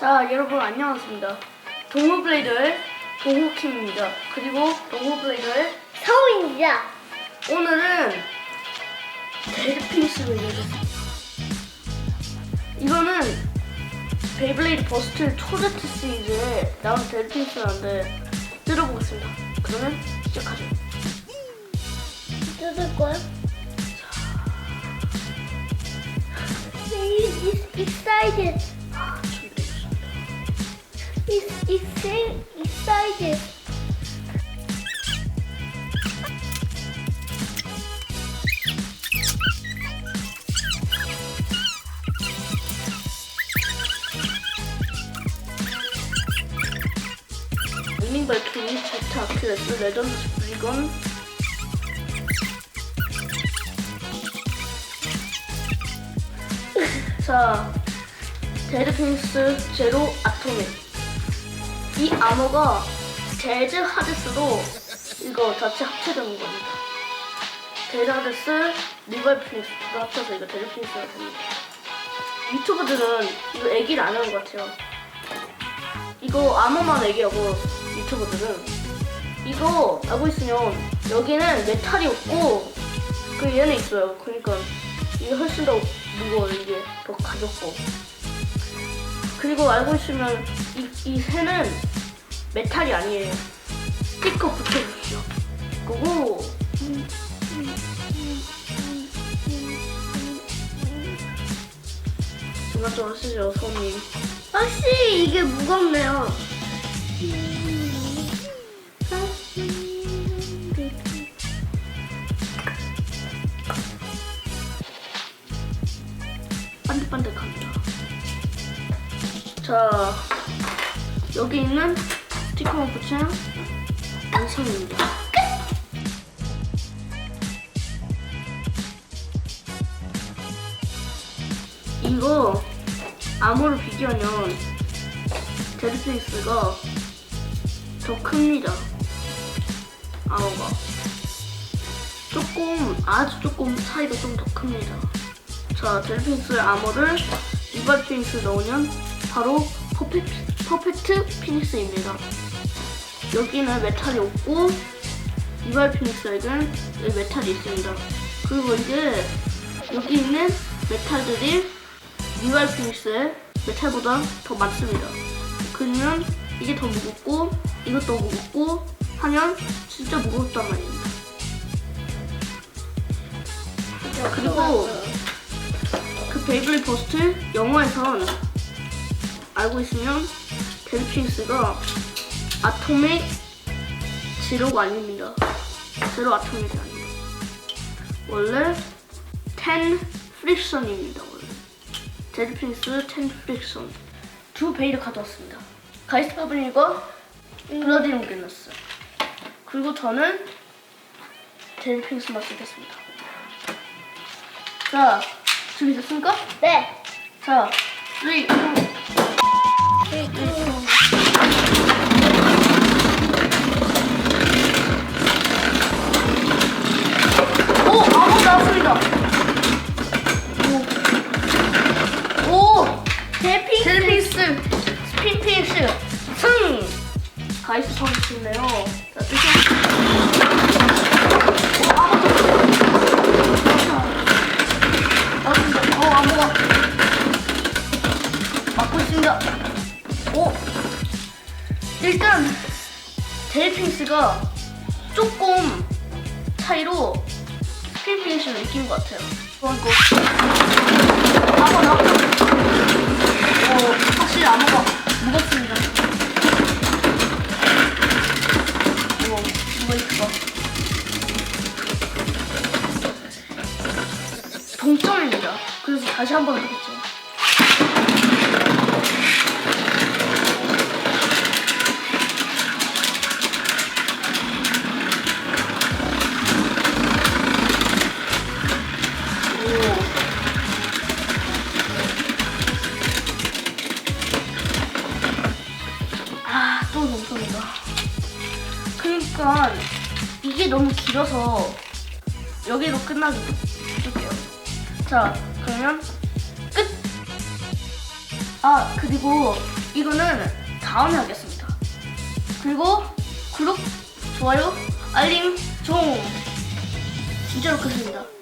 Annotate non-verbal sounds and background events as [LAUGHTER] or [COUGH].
자, 여러분 안녕하십니까. 동호블레이드의 동호킴입니다. 그리고 동호블레이드의 서우입니다. 오늘은 데드피니스를 열었습니다. 이거는 베이블레이드 버스트 초제트 시리즈에 나온 데드피니스라는데 뜯어보겠습니다. 그러면 시작하죠. 뜯을 거야? It's excited. It's exci- excited. 윈닝 발키리, 제트 아킬레스, 레전드 스프리건 [LAUGHS] 자, 데드피니스 제로 아토믹 이 암호가 데즈 하데스로 이거 자체 합체되는 겁니다 데즈 하데스, 리발 피니스가 합쳐서 이거 데드피니스가 됩니다 유튜버들은 이거 얘기를 안 하는 것 같아요 이거 암호만 얘기하고 유튜버들은 이거 알고 있으면 여기는 메탈이 없고 그 얘는 있어요. 그러니까 이게 훨씬 더 무거워요. 이게 더 가볍고 그리고 알고 있으면 이, 이 새는 메탈이 아니에요. 스티커 붙여주시죠. 그거 그만 좀 하시죠, 손님. 확실히 이게 무겁네요. 반득반득합니다. 자, 여기 있는 스티커만 붙이면 완성입니다. 이거 암호를 비교하면 데드페이스가 더 큽니다. 암호가. 조금, 아주 조금 차이가 좀 더 큽니다. 자, 델핀스 암호를 리발 피닉스 넣으면 바로 퍼펙트, 퍼펙트 피닉스입니다. 여기는 메탈이 없고 리발 피닉스에는 메탈이 있습니다. 그리고 이제 여기 있는 메탈들이 리발 피닉스의 메탈보다 더 많습니다. 그러면 이게 더 무겁고 이것도 무겁고 하면 진짜 무겁단 말입니다. 그리고 그 베이블리 포스트 영화에선 알고 있으면 델핑스가 아톰의 지로가 아닙니다. 제로 아톰이 아니에요. 원래 10 프릭션입니다. 원래. 제드 프린스 10 프릭션. 두 베일을 가져왔습니다. 가이스트 파블릭과 블러디 롱게너스. 그리고 저는 제드 프린스만 쓰겠습니다. 자, 준비됐습니까? 네. 자, 3, 2, 델피스 스피피스 승! 가이스 선수인데요. 자, 나왔습니다. 어, 있습니다. 오! 일단 델핑스가 조금 차이로 피니쉬를 이긴 것 같아요. 그리고 아무 나 어, 확실히 암호가 무겁습니다. 오, 누가 있을까? 동점입니다. 그래서 다시 한 번 해보겠죠. 그러니까 이게 너무 길어서 여기로 끝나게 해줄게요. 자, 그러면 끝! 아, 그리고 이거는 다음에 하겠습니다. 그리고 구독, 좋아요, 알림, 종. 진짜로 끝입니다. 끝.